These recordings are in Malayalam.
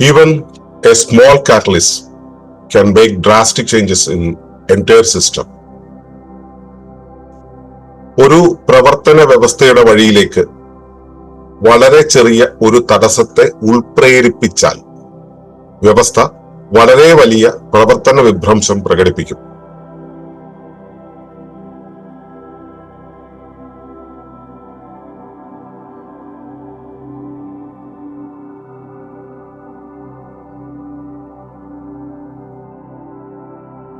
Even a small catalyst can make drastic changes in entire system. ഒരു പ്രവർത്തന വ്യവസ്ഥയുടെ വഴിയിലേക്ക് വളരെ ചെറിയ ഒരു തടസ്സത്തെ ഉൾപ്രേരിപ്പിച്ചാൽ വ്യവസ്ഥ വളരെ വലിയ പ്രവർത്തന വിഭ്രംശം പ്രകടിപ്പിക്കും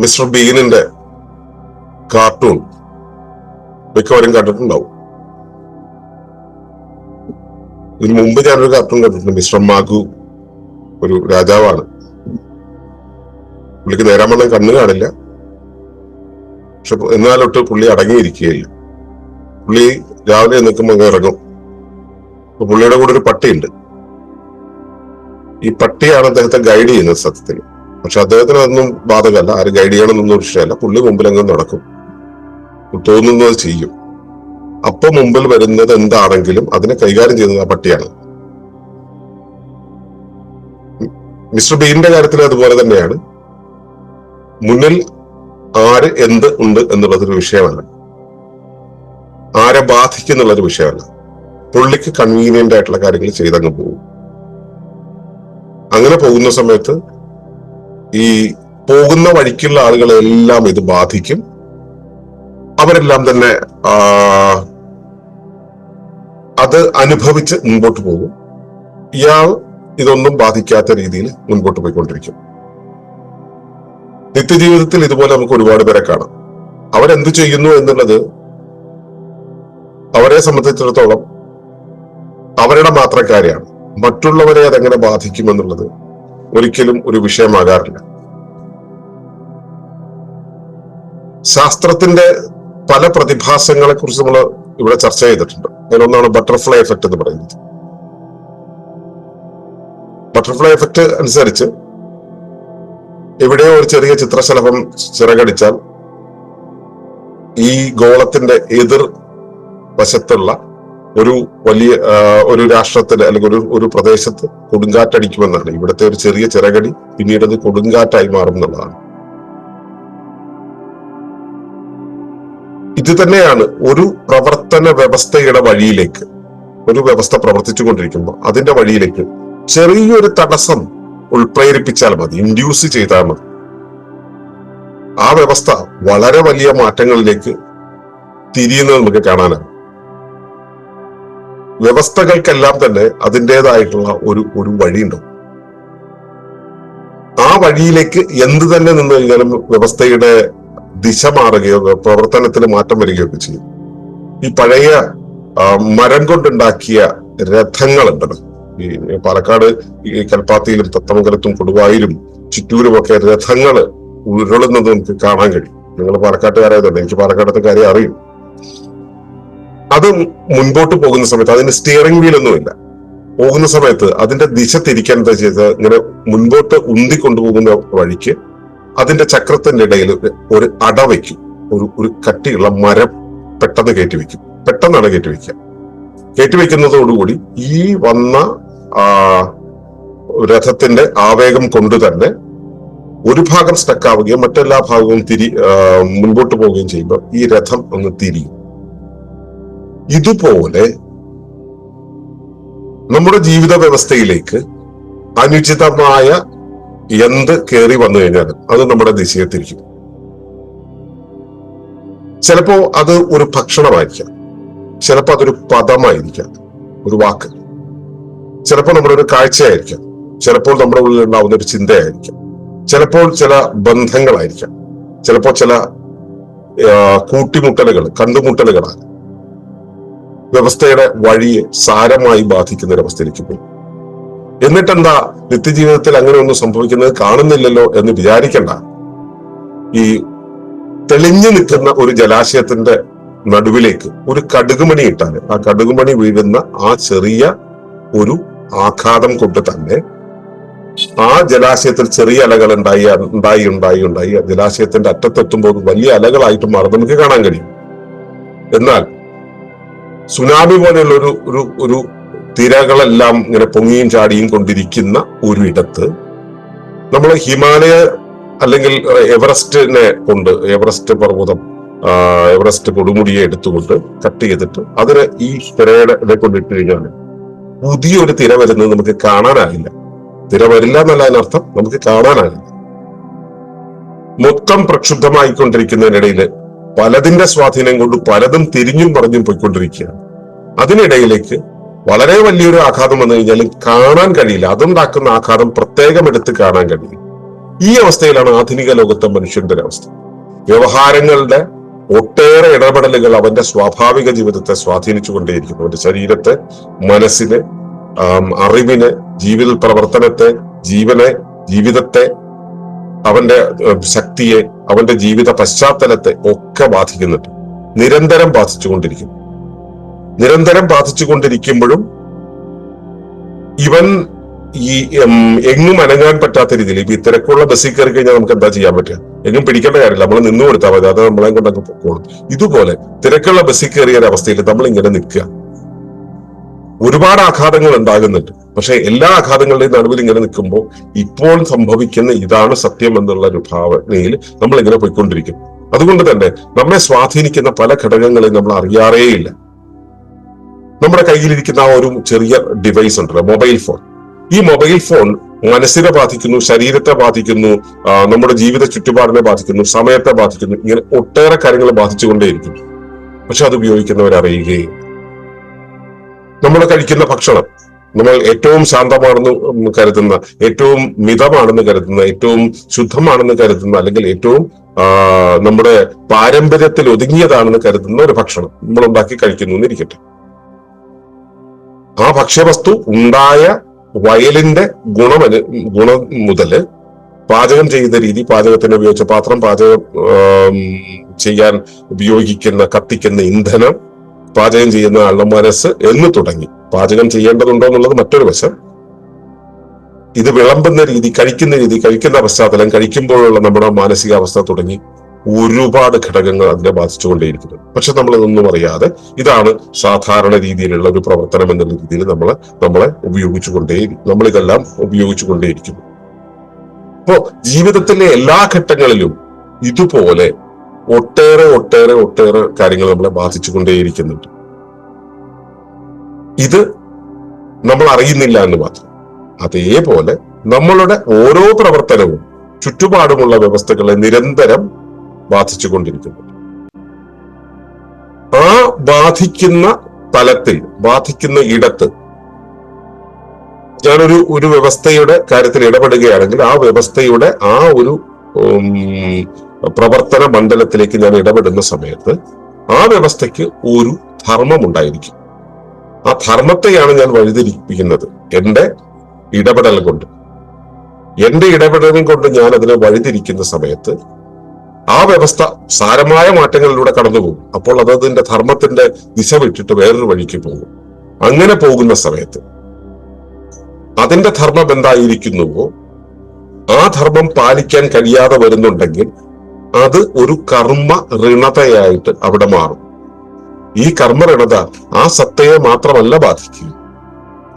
മിസ്റ്റർ ബീനിന്റെ കാർട്ടൂൺ മിക്കവരും കണ്ടിട്ടുണ്ടാവും. ഇതിനു മുമ്പ് ഞാനൊരു കാർട്ടൂൺ കണ്ടിട്ടുണ്ട്. മിസ്റ്റർ മാഗു ഒരു രാജാവാണ്. പുള്ളിക്ക് നേരാമണ്ണം കണ്ണു കാണില്ല. പക്ഷെ എന്നാലൊട്ട് പുള്ളി അടങ്ങിയിരിക്കുകയില്ല. പുള്ളി രാവിലെ നിൽക്കുമ്പോൾ അങ്ങ് ഇറങ്ങും. അപ്പൊ പുള്ളിയുടെ കൂടെ ഒരു പട്ടിയുണ്ട്. ഈ പട്ടിയാണ് അദ്ദേഹത്തെ ഗൈഡ് ചെയ്യുന്നത് സത്യത്തിൽ പക്ഷെ അദ്ദേഹത്തിന് അതൊന്നും ബാധകല്ല ആരും ഗൈഡ് ചെയ്യണമെന്നൊന്നും വിഷയമല്ല പുള്ളി മുമ്പിലെങ്ങും നടക്കും. തോന്നുന്നത് ചെയ്യും. അപ്പൊ മുമ്പിൽ വരുന്നത് എന്താണെങ്കിലും അതിനെ കൈകാര്യം ചെയ്യുന്നത് ആ പട്ടിയാണ്. മിസ്റ്റർ ബീന്റെ കാര്യത്തിൽ അതുപോലെ തന്നെയാണ്. മുന്നിൽ ആര് എന്ത് ഉണ്ട് എന്നുള്ളതൊരു വിഷയമല്ല. ആരെ ബാധിക്കുന്നുള്ളൊരു വിഷയമല്ല. പുള്ളിക്ക് കൺവീനിയന്റ് ആയിട്ടുള്ള കാര്യങ്ങൾ ചെയ്തങ്ങ് പോകും അങ്ങനെ പോകുന്ന സമയത്ത് ഈ പോകുന്ന വഴിക്കുള്ള ആളുകളെല്ലാം ഇത് ബാധിക്കും. അവരെല്ലാം തന്നെ അത് അനുഭവിച്ച് മുൻപോട്ട് പോകും. ഇയാൾ ഇതൊന്നും ബാധിക്കാത്ത രീതിയിൽ മുൻപോട്ട് പോയിക്കൊണ്ടിരിക്കും. നിത്യജീവിതത്തിൽ ഇതുപോലെ നമുക്ക് ഒരുപാട് പേരെ കാണാം. അവരെന്ത് ചെയ്യുന്നു എന്നുള്ളത് അവരെ സംബന്ധിച്ചിടത്തോളം അവരുടെ മാത്രം കാര്യമാണ് മറ്റുള്ളവരെ അതെങ്ങനെ ബാധിക്കുമെന്നുള്ളത് ഒരിക്കലും ഒരു വിഷയമാകാറില്ല. ശാസ്ത്രത്തിന്റെ പല പ്രതിഭാസങ്ങളെ കുറിച്ച് നമ്മൾ ഇവിടെ ചർച്ച ചെയ്തിട്ടുണ്ട്. അതിലൊന്നാണ് ബട്ടർഫ്ലൈ എഫക്ട് എന്ന് പറയുന്നത്. ബട്ടർഫ്ലൈ എഫക്ട് അനുസരിച്ച് എവിടെയോ ഒരു ചെറിയ ചിത്രശലഭം ചിറകടിച്ചാൽ ഈ ഗോളത്തിന്റെ എതിർ വശത്തുള്ള ഒരു വലിയ ഒരു രാഷ്ട്രത്തിൽ അല്ലെങ്കിൽ ഒരു ഒരു പ്രദേശത്ത് കൊടുങ്കാറ്റടിക്കുമെന്നാണ് ഇവിടുത്തെ ഒരു ചെറിയ ചിറകടി പിന്നീട് അത് കൊടുങ്കാറ്റായി മാറും എന്നുള്ളതാണ്. ഇത് തന്നെയാണ് ഒരു പ്രവർത്തന വ്യവസ്ഥയുടെ വഴിയിലേക്ക് ഒരു വ്യവസ്ഥ പ്രവർത്തിച്ചു കൊണ്ടിരിക്കുമ്പോൾ അതിന്റെ വഴിയിലേക്ക് ചെറിയൊരു തടസ്സം ഉൾപ്രേരിപ്പിച്ചാൽ മതി ഇൻഡ്യൂസ് ചെയ്താൽ മതി. ആ വ്യവസ്ഥ വളരെ വലിയ മാറ്റങ്ങളിലേക്ക് തിരിയുന്നത് നമുക്ക് കാണാനാണ് വ്യവസ്ഥകൾക്കെല്ലാം തന്നെ അതിന്റെതായിട്ടുള്ള ഒരു ഒരു വഴിയുണ്ടാവും. ആ വഴിയിലേക്ക് എന്ത് തന്നെ നിന്ന് കഴിഞ്ഞാലും വ്യവസ്ഥയുടെ ദിശ മാറുകയോ പ്രവർത്തനത്തിൽ മാറ്റം വരികയോ ഒക്കെ ചെയ്യും. ഈ പഴയ മരം കൊണ്ടുണ്ടാക്കിയ രഥങ്ങളുണ്ടല്ലോ. ഈ പാലക്കാട് ഈ കൽപ്പാത്തിയിലും തത്തമംഗലത്തും കൊടുവായിലും ചിറ്റൂരും ഒക്കെ രഥങ്ങൾ ഉരുളുന്നത് നമുക്ക് കാണാൻ കഴിയും. നിങ്ങൾ പാലക്കാട്ടുകാരായതുകൊണ്ട് എനിക്ക് പാലക്കാടത്തെ കാര്യം അറിയും. അത് മുൻപോട്ട് പോകുന്ന സമയത്ത് അതിന് സ്റ്റിയറിംഗ് വീൽ ഒന്നുമില്ല പോകുന്ന സമയത്ത് അതിന്റെ ദിശ തിരിക്കാൻ എന്താ ചെയ്തത്? ഇങ്ങനെ മുൻപോട്ട് ഉന്തി കൊണ്ടുപോകുന്ന വഴിക്ക് അതിന്റെ ചക്രത്തിന്റെ ഇടയിൽ ഒരു അട വയ്ക്കും. ഒരു ഒരു കട്ടിയുള്ള മരം പെട്ടെന്ന് കയറ്റി വെക്കും പെട്ടെന്നാണ് കയറ്റി വെക്കുക കയറ്റി വെക്കുന്നതോടുകൂടി ഈ വന്ന രഥത്തിന്റെ ആവേഗം കൊണ്ട് തന്നെ ഒരു ഭാഗം സ്റ്റക്കാവുകയും മറ്റെല്ലാ ഭാഗവും തിരി മുൻപോട്ട് പോവുകയും ചെയ്യുമ്പോൾ ഈ രഥം ഒന്ന് തിരിയും. ഇതുപോലെ നമ്മുടെ ജീവിത വ്യവസ്ഥയിലേക്ക് അനുചിതമായ എന്ത് കയറി വന്നു കഴിഞ്ഞാലും അത് നമ്മുടെ ദിശയെ തിരിക്കും ചിലപ്പോ അത് ഒരു ഭക്ഷണമായിരിക്കാം. ചിലപ്പോൾ അതൊരു പദമായിരിക്കാം. ഒരു വാക്ക്. ചിലപ്പോൾ നമ്മുടെ ഒരു കാഴ്ചയായിരിക്കാം. ചിലപ്പോൾ നമ്മുടെ ഉള്ളിൽ ഉണ്ടാവുന്ന ഒരു ചിന്തയായിരിക്കാം. ചിലപ്പോൾ ചില ബന്ധങ്ങളായിരിക്കാം. ചിലപ്പോൾ ചില കൂട്ടിമുട്ടലുകൾ കണ്ടുമുട്ടലുകളാണ്. വ്യവസ്ഥയുടെ വഴിയെ സാരമായി ബാധിക്കുന്ന ഒരു അവസ്ഥയിലേക്ക് പോയി. എന്നിട്ടെന്താ നിത്യജീവിതത്തിൽ അങ്ങനെ ഒന്നും സംഭവിക്കുന്നത് കാണുന്നില്ലല്ലോ എന്ന് വിചാരിക്കണ്ട. ഈ തെളിഞ്ഞു നിൽക്കുന്ന ഒരു ജലാശയത്തിന്റെ നടുവിലേക്ക് ഒരു കടുകുമണി ഇട്ടാൽ ആ കടുകുമണി വീഴുന്ന ആ ചെറിയ ഒരു ആഘാതം കൊണ്ട് തന്നെ ആ ജലാശയത്തിൽ ചെറിയ അലകൾ ഉണ്ടായി ഉണ്ടായി ഉണ്ടായി ഉണ്ടായി. ആ ജലാശയത്തിന്റെ അറ്റത്തെത്തുമ്പോൾ വലിയ അലകളായിട്ട് മാറും നമുക്ക് കാണാൻ കഴിയും. എന്നാൽ സുനാമി പോലെയുള്ള ഒരു ഒരു ഒരു തിരകളെല്ലാം ഇങ്ങനെ പൊങ്ങിയും ചാടിയും കൊണ്ടിരിക്കുന്ന ഒരു ഇടത്ത് നമ്മൾ ഹിമാലയ അല്ലെങ്കിൽ എവറസ്റ്റിനെ കൊണ്ട് എവറസ്റ്റ് പർവതം എവറസ്റ്റ് കൊടുമുടിയെ എടുത്തുകൊണ്ട് കട്ട് ചെയ്തിട്ട് അതിന് ഈ തിരയുടെ ഇടെ കൊണ്ടിട്ട് കഴിഞ്ഞാൽ പുതിയൊരു തിര വരുന്നത് നമുക്ക് കാണാനാകില്ല. തിര വരില്ല എന്നല്ല അതിനർത്ഥം നമുക്ക് കാണാനാകില്ല. മൊത്തം പ്രക്ഷുബ്ധമായിക്കൊണ്ടിരിക്കുന്നതിനിടയിൽ പലതിന്റെ സ്വാധീനം കൊണ്ട് പലതും തിരിഞ്ഞും പറഞ്ഞും പോയിക്കൊണ്ടിരിക്കുകയാണ്. അതിനിടയിലേക്ക് വളരെ വലിയൊരു ആഘാതം വന്നു കഴിഞ്ഞാൽ കാണാൻ കഴിയില്ല. അതുണ്ടാക്കുന്ന ആഘാതം പ്രത്യേകം എടുത്ത് കാണാൻ കഴിയില്ല. ഈ അവസ്ഥയിലാണ് ആധുനിക ലോകത്തെ മനുഷ്യന്റെ അവസ്ഥ. വ്യവഹാരങ്ങളുടെ ഒട്ടേറെ ഇടപെടലുകൾ അവന്റെ സ്വാഭാവിക ജീവിതത്തെ സ്വാധീനിച്ചു കൊണ്ടേയിരിക്കുന്നു. അവന്റെ ശരീരത്തെ മനസ്സിനെ അറിവിനെ ജീവിത പ്രവർത്തനത്തെ ജീവനെ ജീവിതത്തെ അവന്റെ ശക്തിയെ അവന്റെ ജീവിത പശ്ചാത്തലത്തെ ഒക്കെ ബാധിക്കുന്നുണ്ട്. നിരന്തരം ബാധിച്ചുകൊണ്ടിരിക്കുന്നു. നിരന്തരം ബാധിച്ചുകൊണ്ടിരിക്കുമ്പോഴും ഇവൻ ഈ എങ്ങും അനങ്ങാൻ പറ്റാത്ത രീതിയിൽ ഇപ്പൊ ഇത്തരക്കുള്ള തിരക്കുള്ള ബസ്സിൽ കയറി കഴിഞ്ഞാൽ നമുക്ക് എന്താ ചെയ്യാൻ പറ്റുക? എങ്ങും പിടിക്കേണ്ട കാര്യമില്ല. നമ്മൾ നിന്നു കൊടുത്താൽ മതി. അത് നമ്മളെ കൊണ്ടൊക്കെ പൊക്കോളും. ഇതുപോലെ തിരക്കുള്ള ബസ്സിൽ കയറിയ ഒരവസ്ഥയിൽ നമ്മൾ ഇങ്ങനെ നിൽക്കുക. ഒരുപാട് ആഘാതങ്ങൾ ഉണ്ടാകുന്നുണ്ട്. പക്ഷെ എല്ലാ ആഘാതങ്ങളുടെയും നടുവിൽ ഇങ്ങനെ നിൽക്കുമ്പോൾ ഇപ്പോൾ സംഭവിക്കുന്ന ഇതാണ് സത്യം എന്നുള്ള ഒരു ഭാവനയിൽ നമ്മൾ ഇങ്ങനെ പോയിക്കൊണ്ടിരിക്കും. അതുകൊണ്ട് തന്നെ നമ്മെ സ്വാധീനിക്കുന്ന പല ഘടകങ്ങളെയും നമ്മൾ അറിയാറേയില്ല. നമ്മുടെ കയ്യിലിരിക്കുന്ന ഒരു ചെറിയ ഡിവൈസ് ഉണ്ടല്ലോ മൊബൈൽ ഫോൺ ഈ മൊബൈൽ ഫോൺ മനസ്സിനെ ബാധിക്കുന്നു ശരീരത്തെ ബാധിക്കുന്നു നമ്മുടെ ജീവിത ചുറ്റുപാടിനെ ബാധിക്കുന്നു സമയത്തെ ബാധിക്കുന്നു ഇങ്ങനെ ഒട്ടേറെ കാര്യങ്ങൾ ബാധിച്ചുകൊണ്ടേയിരിക്കുന്നു. പക്ഷെ അത് ഉപയോഗിക്കുന്നവരറിയുകയും നമ്മൾ കഴിക്കുന്ന ഭക്ഷണം നമ്മൾ ഏറ്റവും ശാന്തമാണെന്ന് കരുതുന്ന ഏറ്റവും മിതമാണെന്ന് കരുതുന്ന ഏറ്റവും ശുദ്ധമാണെന്ന് കരുതുന്ന അല്ലെങ്കിൽ ഏറ്റവും നമ്മുടെ പാരമ്പര്യത്തിൽ ഒതുങ്ങിയതാണെന്ന് കരുതുന്ന ഒരു ഭക്ഷണം നമ്മൾ ഉണ്ടാക്കി കഴിക്കുന്നു എന്നിരിക്കട്ടെ. ആ ഭക്ഷ്യവസ്തു ഉണ്ടായ വയലിന്റെ ഗുണമനു ഗുണം മുതൽ പാചകം ചെയ്യുന്ന രീതി പാചകത്തിന് ഉപയോഗിച്ച പാത്രം പാചകം ചെയ്യാൻ ഉപയോഗിക്കുന്ന കത്തിക്കുന്ന ഇന്ധനം പാചകം ചെയ്യുന്ന ആളുടെ മനസ്സ് എന്ന് തുടങ്ങി. പാചകം ചെയ്യേണ്ടതുണ്ടോ എന്നുള്ളത് മറ്റൊരു വശം. ഇത് വിളമ്പുന്ന രീതി കഴിക്കുന്ന രീതി കഴിക്കുന്ന പശ്ചാത്തലം കഴിക്കുമ്പോഴുള്ള നമ്മുടെ മാനസികാവസ്ഥ തുടങ്ങി. ഒരുപാട് ഘടകങ്ങൾ അതിനെ ബാധിച്ചുകൊണ്ടേയിരിക്കുന്നു. പക്ഷെ നമ്മൾ ഇതൊന്നും അറിയാതെ ഇതാണ് സാധാരണ രീതിയിലുള്ള ഒരു പ്രവർത്തനം എന്നുള്ള രീതിയിൽ നമ്മൾ നമ്മളെ ഉപയോഗിച്ചുകൊണ്ടേ നമ്മൾ ഇതെല്ലാം ഉപയോഗിച്ചുകൊണ്ടേയിരിക്കുന്നു. അപ്പോ ജീവിതത്തിലെ എല്ലാ ഘട്ടങ്ങളിലും ഇതുപോലെ ഒട്ടേറെ ഒട്ടേറെ ഒട്ടേറെ കാര്യങ്ങൾ നമ്മളെ ബാധിച്ചുകൊണ്ടേയിരിക്കുന്നുണ്ട്. ഇത് നമ്മൾ അറിയുന്നില്ല എന്ന് മാത്രം. അതേപോലെ നമ്മളുടെ ഓരോ പ്രവർത്തനവും ചുറ്റുപാടുമുള്ള വ്യവസ്ഥകളെ നിരന്തരം ബാധിച്ചുകൊണ്ടിരിക്കുന്നു. ആ ബാധിക്കുന്ന തലത്തിൽ ബാധിക്കുന്ന ഇടത്ത് ഞാനൊരു ഒരു വ്യവസ്ഥയുടെ കാര്യത്തിൽ ഇടപെടുകയാണെങ്കിൽ ആ വ്യവസ്ഥയുടെ ആ ഒരു പ്രവർത്തന മണ്ഡലത്തിലേക്ക് ഞാൻ ഇടപെടുന്ന സമയത്ത് ആ വ്യവസ്ഥയ്ക്ക് ഒരു ധർമ്മം ഉണ്ടായിരിക്കും. ആ ധർമ്മത്തെയാണ് ഞാൻ വഴിതിരിപ്പിക്കുന്നത്. എന്റെ ഇടപെടൽ കൊണ്ട്. എന്റെ ഇടപെടലും കൊണ്ട് ഞാൻ അതിനെ വഴിതിരിക്കുന്ന സമയത്ത് ആ വ്യവസ്ഥ സാരമായ മാറ്റങ്ങളിലൂടെ കടന്നുപോകും. അപ്പോൾ അത് അതിന്റെ ധർമ്മത്തിന്റെ ദിശ വിട്ടിട്ട് വേറൊരു വഴിക്ക് പോകും. അങ്ങനെ പോകുന്ന സമയത്ത് അതിന്റെ ധർമ്മം എന്തായിരിക്കുന്നുവോ? ആ ധർമ്മം പാലിക്കാൻ കഴിയാതെ വരുന്നുണ്ടെങ്കിൽ അത് ഒരു കർമ്മ ഋണതയായിട്ട് അവിടെ മാറും. ഈ കർമ്മ ഋണത ആ സത്തയെ മാത്രമല്ല ബാധിക്കുക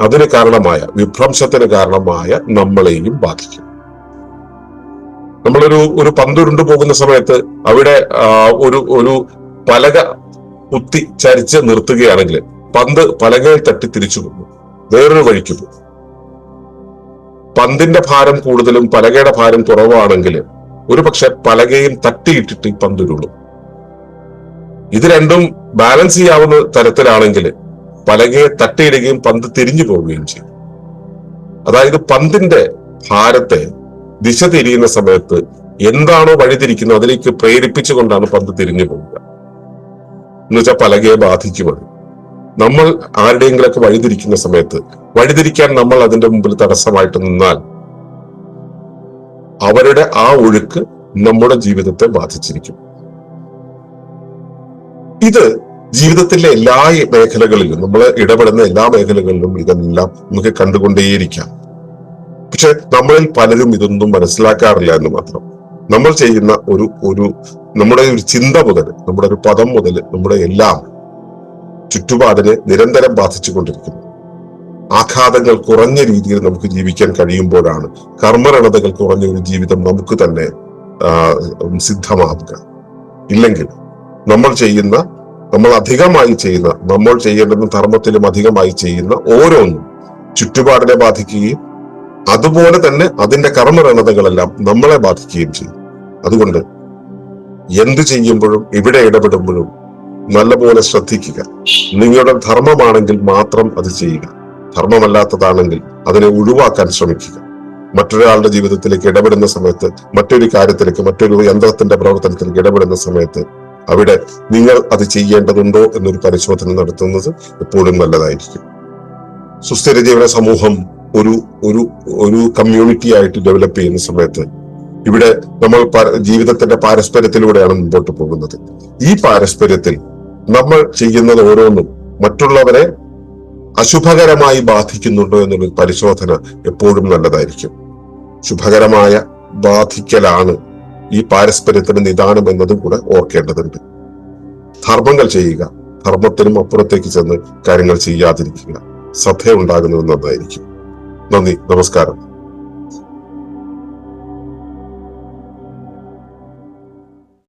അതിന് കാരണമായ വിഭ്രംശത്തിന് കാരണമായ നമ്മളെയും ബാധിക്കും. നമ്മളൊരു ഒരു പന്തുരുണ്ടു പോകുന്ന സമയത്ത് അവിടെ ഒരു ഒരു പലക കുത്തി ചരിച്ച് നിർത്തുകയാണെങ്കിൽ പന്ത് പലകയിൽ തട്ടി തിരിച്ചു പോകും വേറൊരു വഴിക്ക് പോകും പന്തിന്റെ ഭാരം കൂടുതലും പലകയുടെ ഭാരം കുറവാണെങ്കിൽ ഒരുപക്ഷെ പലകയും തട്ടിയിട്ടിട്ട് ഈ പന്തുരുളും ഇത് രണ്ടും ബാലൻസ് ചെയ്യാവുന്ന തരത്തിലാണെങ്കിൽ പലകയെ തട്ടിയിടുകയും പന്ത് തിരിഞ്ഞു പോവുകയും ചെയ്യും അതായത് പന്തിന്റെ ഭാരത്തെ ദിശ തിരിയുന്ന സമയത്ത് എന്താണോ വഴിതിരിക്കുന്നത് അതിലേക്ക് പ്രേരിപ്പിച്ചുകൊണ്ടാണ് പന്ത് തിരിഞ്ഞു പോവുക. എന്ന് വെച്ചാൽ പലകയെ ബാധിക്കും അത് നമ്മൾ ആരുടെയെങ്കിലൊക്കെ വഴിതിരിക്കുന്ന സമയത്ത് വഴിതിരിക്കാൻ നമ്മൾ അതിന്റെ മുമ്പിൽ തടസ്സമായിട്ട് നിന്നാൽ അവരുടെ ആ ഒഴുക്ക് നമ്മുടെ ജീവിതത്തെ ബാധിച്ചിരിക്കും. ഇത് ജീവിതത്തിലെ എല്ലാ മേഖലകളിലും നമ്മൾ ഇടപെടുന്ന എല്ലാ മേഖലകളിലും ഇതെല്ലാം നമുക്ക് കണ്ടുകൊണ്ടേയിരിക്കാം. പക്ഷെ നമ്മളിൽ പലരും ഇതൊന്നും മനസ്സിലാക്കാറില്ല എന്ന് മാത്രം. നമ്മൾ ചെയ്യുന്ന ഒരു ഒരു നമ്മുടെ ഒരു ചിന്ത മുതൽ നമ്മുടെ ഒരു പദം മുതൽ നമ്മുടെ എല്ലാം ചുറ്റുപാടിനെ നിരന്തരം ബാധിച്ചുകൊണ്ടിരിക്കുന്നു. ആഘാതങ്ങൾ കുറഞ്ഞ രീതിയിൽ നമുക്ക് ജീവിക്കാൻ കഴിയുമ്പോഴാണ് കർമ്മരണതകൾ കുറഞ്ഞ ഒരു ജീവിതം നമുക്ക് തന്നെ സിദ്ധമാക്കുക ഇല്ലെങ്കിൽ നമ്മൾ ചെയ്യുന്ന നമ്മൾ അധികമായി ചെയ്യുന്ന നമ്മൾ ചെയ്യേണ്ടുന്ന ധർമ്മത്തിലും അധികമായി ചെയ്യുന്ന ഓരോന്നും ചുറ്റുപാടിനെ ബാധിക്കുകയും അതുപോലെ തന്നെ അതിന്റെ കർമ്മരണതകളെല്ലാം നമ്മളെ ബാധിക്കുകയും ചെയ്യും. അതുകൊണ്ട് എന്ത് ചെയ്യുമ്പോഴും ഇവിടെ ഇടപെടുമ്പോഴും നല്ലപോലെ ശ്രദ്ധിക്കുക. നിങ്ങളുടെ ധർമ്മമാണെങ്കിൽ മാത്രം അത് ചെയ്യുക. ധർമ്മമല്ലാത്തതാണെങ്കിൽ അതിനെ ഒഴിവാക്കാൻ ശ്രമിക്കുക. മറ്റൊരാളുടെ ജീവിതത്തിലേക്ക് ഇടപെടുന്ന സമയത്ത് മറ്റൊരു കാര്യത്തിലേക്ക് മറ്റൊരു യന്ത്രത്തിന്റെ പ്രവർത്തനത്തിലേക്ക് ഇടപെടുന്ന സമയത്ത് അവിടെ നിങ്ങൾ അത് ചെയ്യേണ്ടതുണ്ടോ എന്നൊരു പരിശോധന നടത്തുന്നത് എപ്പോഴും നല്ലതായിരിക്കും. സുസ്ഥിര ജീവന സമൂഹം ഒരു ഒരു ഒരു കമ്മ്യൂണിറ്റി ആയിട്ട് ഡെവലപ്പ് ചെയ്യുന്ന സമയത്ത് ഇവിടെ നമ്മൾ ജീവിതത്തിന്റെ പാരസ്പര്യത്തിലൂടെയാണ് മുമ്പോട്ട് പോകുന്നത്. ഈ പാരസ്പര്യത്തിൽ നമ്മൾ ചെയ്യുന്നത് ഓരോന്നും മറ്റുള്ളവരെ അശുഭകരമായി ബാധിക്കുന്നുണ്ടോ എന്നുള്ള പരിശോധന എപ്പോഴും നല്ലതായിരിക്കും. ശുഭകരമായ ബാധിക്കലാണ് ഈ പാരസ്പര്യത്തിന് നിദാനം എന്നതും കൂടെ ഓർക്കേണ്ടതുണ്ട്. ധർമ്മങ്ങൾ ചെയ്യുക ധർമ്മത്തിനും അപ്പുറത്തേക്ക് ചെന്ന് കാര്യങ്ങൾ ചെയ്യാതിരിക്കുക. ശ്രദ്ധ ഉണ്ടാകുന്നത് നന്നായിരിക്കും. നന്ദി നമസ്കാരം